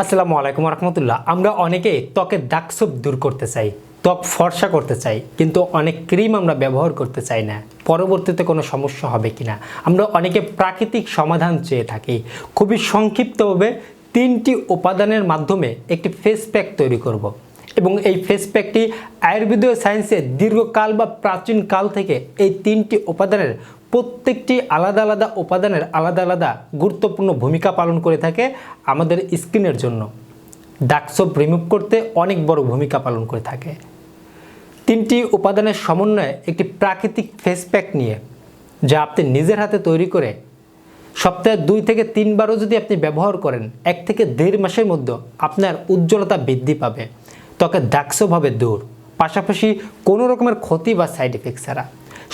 আসসালামু আলাইকুম রহমতুল্লাহ আমরা অনেকে ত্বকের দাগছোপ দূর করতে চাই, ত্বক ফর্সা করতে চাই, কিন্তু অনেক ক্রিম আমরা ব্যবহার করতে চাই না। পরবর্তীতে কোনো সমস্যা হবে কিনা? আমরা অনেকে প্রাকৃতিক সমাধান চেয়ে থাকি। খুবই সংক্ষিপ্তভাবে তিনটি উপাদানের মাধ্যমে একটি ফেস প্যাক তৈরি করব। এবং এই ফেস প্যাকটি আয়ুর্বেদীয় সায়েন্সে দীর্ঘকাল বা প্রাচীন কাল থেকে এই তিনটি উপাদানের প্রত্যেকটি আলাদা আলাদা উপাদানের আলাদা আলাদা গুরুত্বপূর্ণ ভূমিকা পালন করে থাকে আমাদের স্কিনের জন্য। ডাকসোপ রিমুভ করতে অনেক বড় ভূমিকা পালন করে থাকে। তিনটি উপাদানের সমন্বয়ে একটি প্রাকৃতিক ফেস প্যাক নিয়ে, যা আপনি নিজের হাতে তৈরি করে সপ্তাহে দুই থেকে তিনবারও যদি আপনি ব্যবহার করেন, এক থেকে দেড় মাসের মধ্যে আপনার উজ্জ্বলতা বৃদ্ধি পাবে। দাগসব হবে দূর, পাশাপাশি কোনো রকমের ক্ষতি বা সাইড এফেক্ট ছাড়া।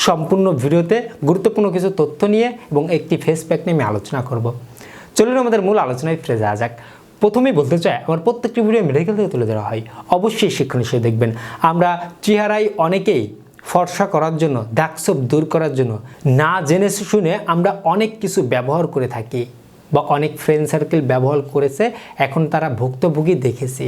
সম্পূর্ণ ভিডিওতে গুরুত্বপূর্ণ কিছু তথ্য নিয়ে এবং একটি ফেস প্যাক নিয়ে আমি আলোচনা করব। চলুন আমাদের মূল আলোচনায় ফিরে যাওয়া যাক। প্রথমেই বলতে চাই, আমার প্রত্যেকটি ভিডিও মেডিকেল থেকে তুলে ধরা হয়। অবশ্যই শিক্ষণ হিসেবে দেখবেন। আমরা চেহারায় অনেকেই ফর্সা করার জন্য দাগসোপ দূর করার জন্য না জেনে শুনে আমরা অনেক কিছু ব্যবহার করে থাকি বা অনেক ফ্রেন্ড সার্কেল ব্যবহার করেছে, এখন তারা ভুক্তভোগী দেখেছি।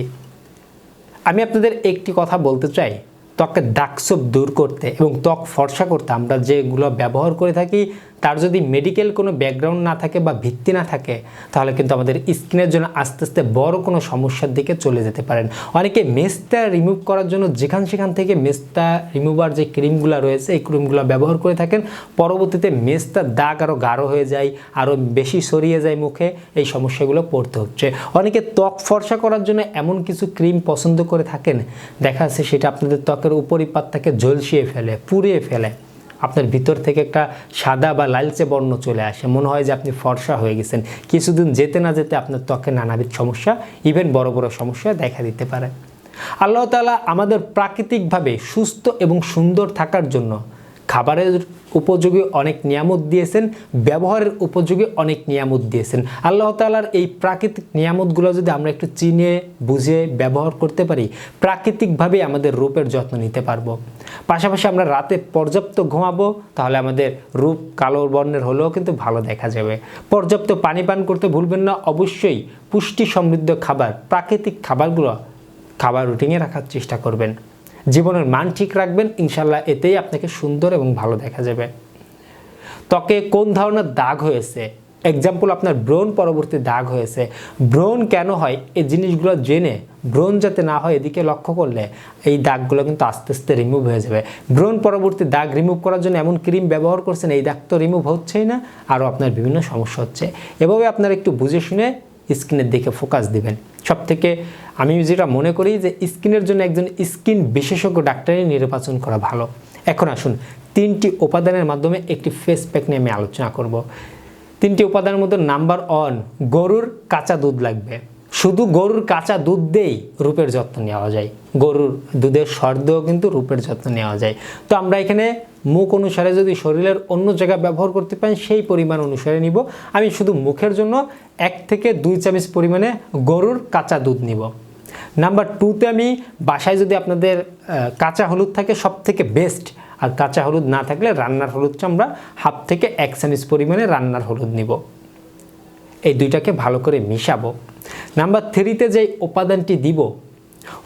আমি আপনাদের একটি কথা বলতে চাই। ত্বকের দাগ দূর করতে এবং ত্বক ফর্সা করতে আমরা যেগুলো ব্যবহার করে থাকি তার যদি মেডিকেল কোনো ব্যাকগ্রাউন্ড না থাকে বা ভিত্তি না থাকে, তাহলে কিন্তু আমাদের স্কিনের জন্য আস্তে আস্তে বড় কোনো সমস্যার দিকে চলে যেতে পারেন। অনেকে মেস্তা রিমুভ করার জন্য যেখান সেখান থেকে মেস্তা রিমুভার যে ক্রিমগুলো রয়েছে, এই ক্রিমগুলো ব্যবহার করে থাকেন। পরবর্তীতে মেস্তার দাগ আরও গাঢ় হয়ে যায় আরও বেশি সরিয়ে যায় মুখে, এই সমস্যাগুলো পড়তে হচ্ছে। অনেকে ত্বক ফর্সা করার জন্য এমন কিছু ক্রিম পছন্দ করে থাকেন, দেখা যাচ্ছে সেটা আপনাদের ত্বকের উপরিপাতটাকে ঝলসিয়ে ফেলে, পুড়িয়ে ফেলে। আপনার ভিতর থেকে একটা সাদা বা লালচে বর্ণ চলে আসে। মনে হয় যে আপনি ফর্সা হয়ে গেছেন। কিছুদিন যেতে না যেতে আপনার ত্বকে নানাবিধ সমস্যা ইভেন বড় বড় সমস্যা দেখা দিতে পারে। আল্লাহ তালা আমাদের প্রাকৃতিকভাবে সুস্থ এবং সুন্দর থাকার জন্য খাবারের উপযোগী অনেক নিয়ামত দিয়েছেন, ব্যবহারের উপযোগী অনেক নিয়ামত দিয়েছেন। আল্লাহ তালার এই প্রাকৃতিক নিয়ামতগুলো যদি আমরা একটু চিনে, বুঝে ব্যবহার করতে পারি, প্রাকৃতিকভাবে আমাদের রূপের যত্ন নিতে পারব। পাশাপাশি আমরা রাতে পর্যাপ্ত ঘুমাবো, তাহলে আমাদের রূপ কালো বর্ণের হলেও কিন্তু ভালো দেখা যাবে। পর্যাপ্ত পানি পান করতে ভুলবেন না, অবশ্যই পুষ্টি সমৃদ্ধ খাবার, প্রাকৃতিক খাবারগুলো খাবার রুটিনে রাখার চেষ্টা করবেন। জীবনের মান ঠিক রাখবেন ইনশাল্লাহ এতেই আপনাকে সুন্দর এবং ভালো দেখা যাবে। ত্বকে কোন ধরনের দাগ হয়েছে? এক্সাম্পল আপনার ব্রণ পরবর্তী দাগ হয়েছে। ব্রণ কেন হয়? এই জিনিসগুলো জেনে, ব্রণ যাতে না হয় এদিকে লক্ষ্য করলে এই দাগগুলো কিন্তু আস্তে আস্তে রিমুভ হয়ে যাবে। ব্রণ পরবর্তী দাগ রিমুভ করার জন্য এমন ক্রিম ব্যবহার করছেন, এই দাগ তো রিমুভ হচ্ছেই না, আরও আপনার বিভিন্ন সমস্যা হচ্ছে। এভাবে আপনার একটু বুঝে শুনে স্কিনের দিকে ফোকাস দিবেন। সব থেকে আমি যেটা মনে করি যে স্কিনের জন্য একজন স্কিন বিশেষজ্ঞ ডাক্তারই নির্বাচন করা ভালো। এখন আসুন, তিনটি উপাদানের মাধ্যমে একটি ফেস প্যাক নিয়ে আমি আলোচনা করব। তিনটি উপাদানের মধ্যে নাম্বার ওয়ান গরুর কাঁচা দুধ লাগবে। শুধু গরুর কাঁচা দুধ দিয়েই রূপের যত্ন নেওয়া যায়। গরুর দুধের স্বর দিয়েও কিন্তু রূপের যত্ন নেওয়া যায়। তো আমরা এখানে মুখ অনুসারে যদি শরীরের অন্য জায়গা ব্যবহার করতে পারেন, সেই পরিমাণ অনুসারে নিব। আমি শুধু মুখের জন্য এক থেকে দুই চামচ পরিমাণে গরুর কাঁচা দুধ নিব। নাম্বার টুতে আমি বাসায় যদি আপনাদের কাঁচা হলুদ থাকে সব থেকে বেস্ট আর কাঁচা হলুদ না থাকলে রান্নার হলুদটা আমরা হাফ থেকে এক চামচ পরিমাণে রান্নার হলুদ নিব। এই দুইটাকে ভালো করে মিশাবো। নাম্বার থ্রিতে যে উপাদানটি দিব,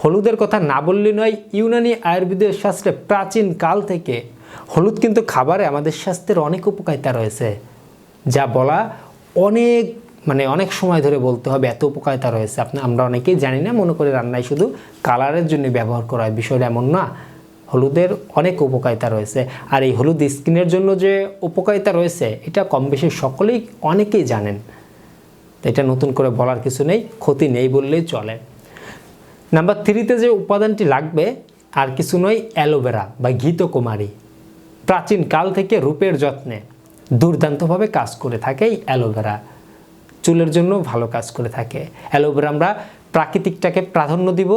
হলুদের কথা না বললে নয়, ইউনানি আয়ুর্বেদের শাস্ত্রে প্রাচীন কাল থেকে হলুদ কিন্তু খাবারে আমাদের স্বাস্থ্যের অনেক উপকারিতা রয়েছে, যা বলা অনেক মানে অনেক সময় ধরে বলতে হবে এত উপকারিতা রয়েছে। আপনি, আমরা অনেকেই জানি না, মনে করি রান্নায় শুধু কালারের জন্য ব্যবহার করা হয়, বিষয়টা এমন না। হলুদের অনেক উপকারিতা রয়েছে। আর এই হলুদ স্কিনের জন্য যে উপকারিতা রয়েছে, এটা কম বেশি সকলেই, অনেকেই জানেন। এটা নতুন করে বলার কিছু নেই, ক্ষতি নেই বললেই চলে। নাম্বার থ্রিতে যে উপাদানটি লাগবে, আর কিছু নয় অ্যালোভেরা বা ঘিতকুমারী। প্রাচীন কাল থেকে রূপের যত্নে দুর্দান্তভাবে কাজ করে থাকে এই অ্যালোভেরা। চুলের জন্য ভালো কাজ করে থাকে। অ্যালোভেরা আমরা প্রাকৃতিকটাকে প্রাধান্য দিব।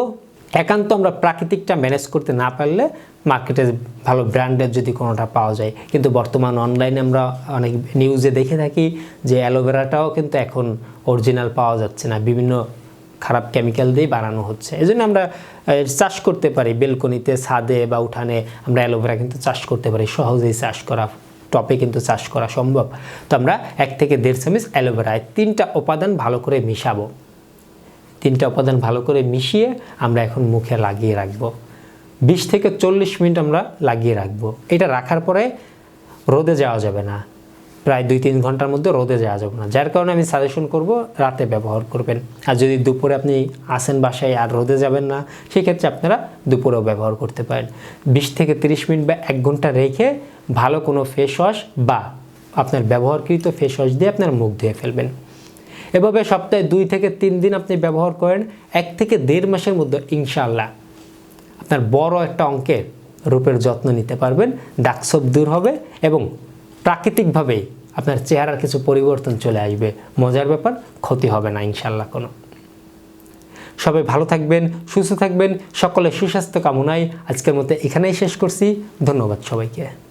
একান্ত আমরা প্রাকৃতিকটা ম্যানেজ করতে না পারলে মার্কেটে ভালো ব্র্যান্ডের যদি কোনোটা পাওয়া যায়। কিন্তু বর্তমান অনলাইনে আমরা অনেক নিউজে দেখে থাকি যে অ্যালোভেরাটাও কিন্তু এখন অরিজিনাল পাওয়া যাচ্ছে না। বিভিন্ন খারাপ কেমিক্যাল দিয়ে বানানো হচ্ছে। এই জন্য আমরা চাষ করতে পারি। বেলকনিতে, ছাদে বা উঠানে আমরা অ্যালোভেরা কিন্তু চাষ করতে পারি। সহজেই চাষ করা, টপে কিন্তু চাষ করা সম্ভব। তো আমরা এক থেকে দেড় চামচ অ্যালোভেরা, এই তিনটা উপাদান ভালো করে মিশাবো। তিনটা উপাদান ভালো করে মিশিয়ে আমরা এখন মুখে লাগিয়ে রাখব। বিশ থেকে চল্লিশ মিনিট আমরা লাগিয়ে রাখব। এটা রাখার পরে রোদে যাওয়া যাবে না। প্রায় দুই তিন ঘণ্টার মধ্যে রোদে যাওয়া যাবে না। যার কারণে আমি সাজেশন করব রাতে ব্যবহার করবেন। আর যদি দুপুরে আপনি আসেন বাসায় আর রোদে যাবেন না, সেক্ষেত্রে আপনারা দুপুরেও ব্যবহার করতে পারেন। বিশ থেকে তিরিশ মিনিট বা এক ঘণ্টা রেখে ভালো কোনো ফেস ওয়াশ বা আপনার ব্যবহারকৃত ফেস ওয়াশ দিয়ে আপনার মুখ ধুয়ে ফেলবেন। এভাবে সপ্তাহে দুই থেকে তিন দিন আপনি ব্যবহার করেন, এক থেকে দেড় মাসের মধ্যে ইনশাল্লাহ আপনার বড় একটা অঙ্কের রূপের যত্ন নিতে পারবেন দাগছোপ দূর হবে এবং প্রাকৃতিকভাবেই আপনার চেহারার কিছু পরিবর্তন চলে আসবে। মজার ব্যাপার, ক্ষতি হবে না ইনশাল্লাহ কোনো। সবাই ভালো থাকবেন, সুস্থ থাকবেন সকলে সুস্বাস্থ্য কামনায় আজকের মতো এখানেই শেষ করছি। ধন্যবাদ সবাইকে।